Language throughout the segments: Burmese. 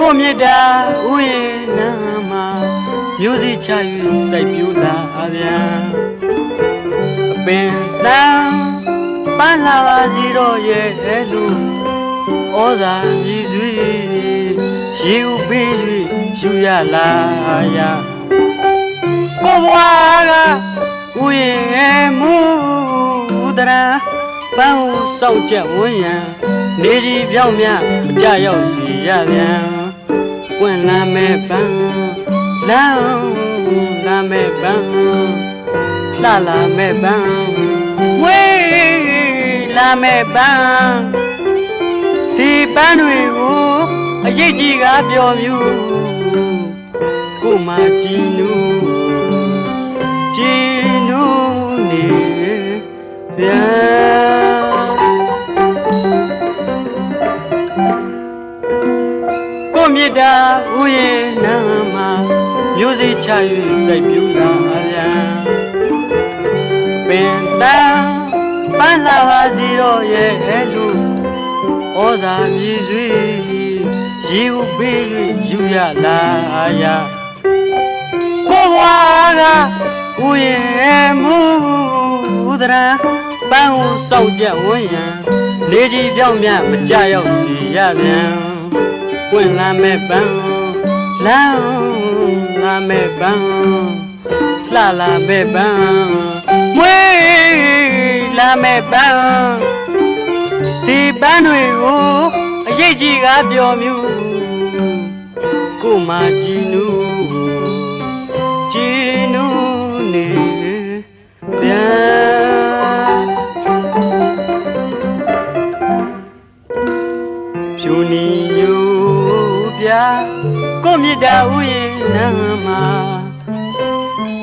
ကိုမြတ်တာဥယျာဉ်နာမှာမျိုးစိချ၍စိုက်ပျိုးလာဗျာအပင်တန်းပန်းလာပါစီတော့ရဲ့လူဩဇာမြည်စွေရေဥပေး၍ယူရလာရကိုဘွားကဥယျာဉ်မူတရာပန်းဟုစောင့်ကြဝန်းရန်နေကြီးပြောင်းမြမကြရောက်စီရပြန် ပွင့်လာမဲ့ပန်းလမ်းလာမဲ့ပန်းလှလာမဲ့ပန်းဝေးလာမဲ့ပန်းဒီပန်းတွေကိုအရေးကြီးကပြောမြူကိုမကြည်နူကြ မြတ်တာဥယျာဉ်နာမှာမျိုးစိချ၍စိုက်ပျိုးလာဗျာပင်တန်းပန်းလာပါစီတော့ရဲ့လူဩဇာမြည်စွေရေဥပေး၍ယူရလာရကိုဘွားကဥယျာဉ်မူဒရာပန်းဟုစောက်ကြဝန်းရန်နေကြီးပြောင်းမြမကြရောက်စီရပြန် ပွင့်လာမဲ့ပန်းလမ်းလာမဲ့ပန်းလှလာမဲ့ပန်းမွေးလာမဲ့ပန်းဒီပန်းတွေကိုအရေးကြီးကပြောမြူကိုမကြည်နူ ကိုမြစ်တာဥယျာဉ်နာမှာ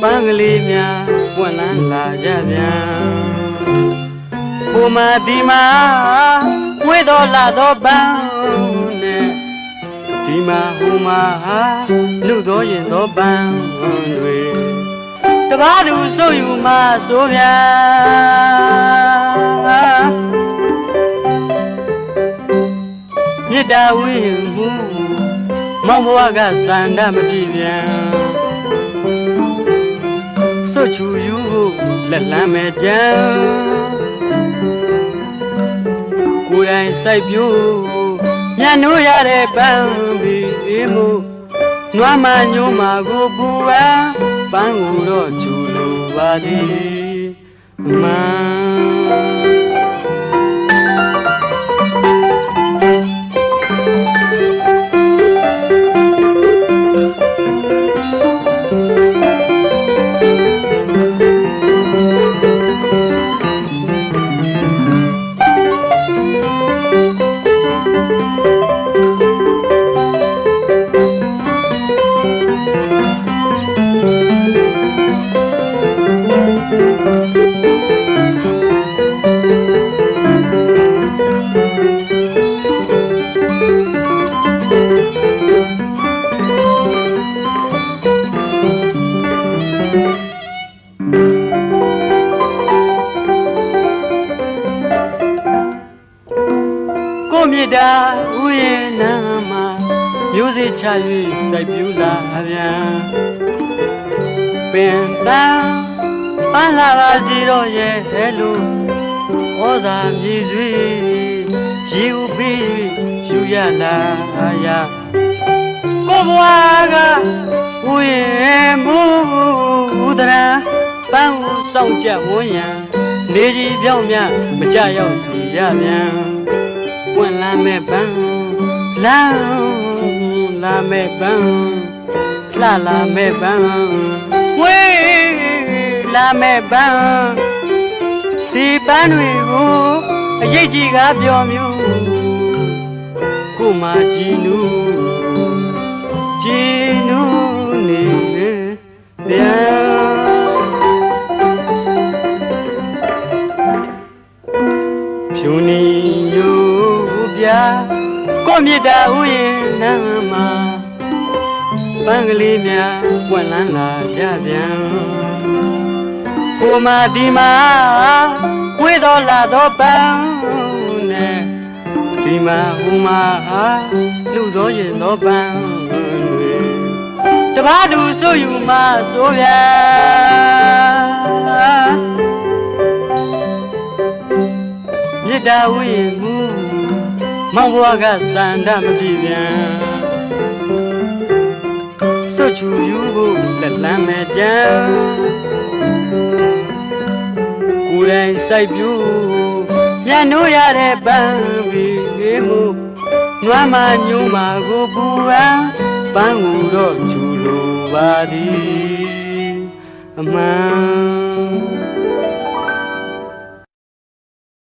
ပန်းကလေးများပွင့်လန်းလာကြပြန်ဟိုမာဒီမာဝေတော်လာတော့ပန်းနဲ့ဒီမာဟိုမာလူတော်ရင်တော့ပန်းတွေတပားသူဆိုယူမှာဆိုဗျာမေတ္တာဝိယမှု မောင်ဘဝကစန္ဒမပြည့်ပြန်စွတ်ချူယူဖို့လက်လန်းမဲ့ကြံကိုယ်တိုင်စိုက်ပျိုးမြတ်နိုးရတဲ့ပန်းပြီးမှုနွားမညိုးမာကိုပူပန်းပန်းကိုတော့ချူလိုပါသည်မန် မြစ်တာဥယျာဉ်နာမှာမျိုးစေ့ချ၍စိုက်ပျိုးလာဗျာပင်တန်းပန်းလာပါစီတော့ရဲ့လူဩဇာမြည်စွေရေဥပေး၍ယူရလာရကိုဘွားကဥယျာဉ်မူဒရာပန်းဟုစောင့်ကြဝန်းရန်နေကြီးပြောင်းမြမကြရောက်စီရပြန် ပွင့်လာမဲ့ပန်းလမ်းလာမဲ့ပန်းလှလာမဲ့ပန်းဝေးလာမဲ့ပန်းဒီပန်းတွေကိုအရေးကြီးကပြောမြူကိုမကြည်နူကြည်နူနေပြန် မြစ်တာဥယျာဉ်နာမှာပန်းကလေးများပွင့်လန်းလာကြပြန်ဟိုမာဒီမာဝေးတော်လာတော့ပန်းနဲ့ဒီဒီမှာဟူမှာလူသောရင်သောပန်းတွေတပားသူဆိုယူမှာဆိုဗျာမြစ်တာဝိယမှု မောင်ဘွားကစန္ဒမပြေပြန်စွတ်ချူယူဖို့လက်လမ်းမဲ့ကြံကိုယ်တိုင်စိုက်ပြူညနိုးရတဲ့ပန်းပြီးမှုနွမ်းမညုံမာကိုပူပန်းပန်းကိုတော့ချူလိုပါသည်အမှန်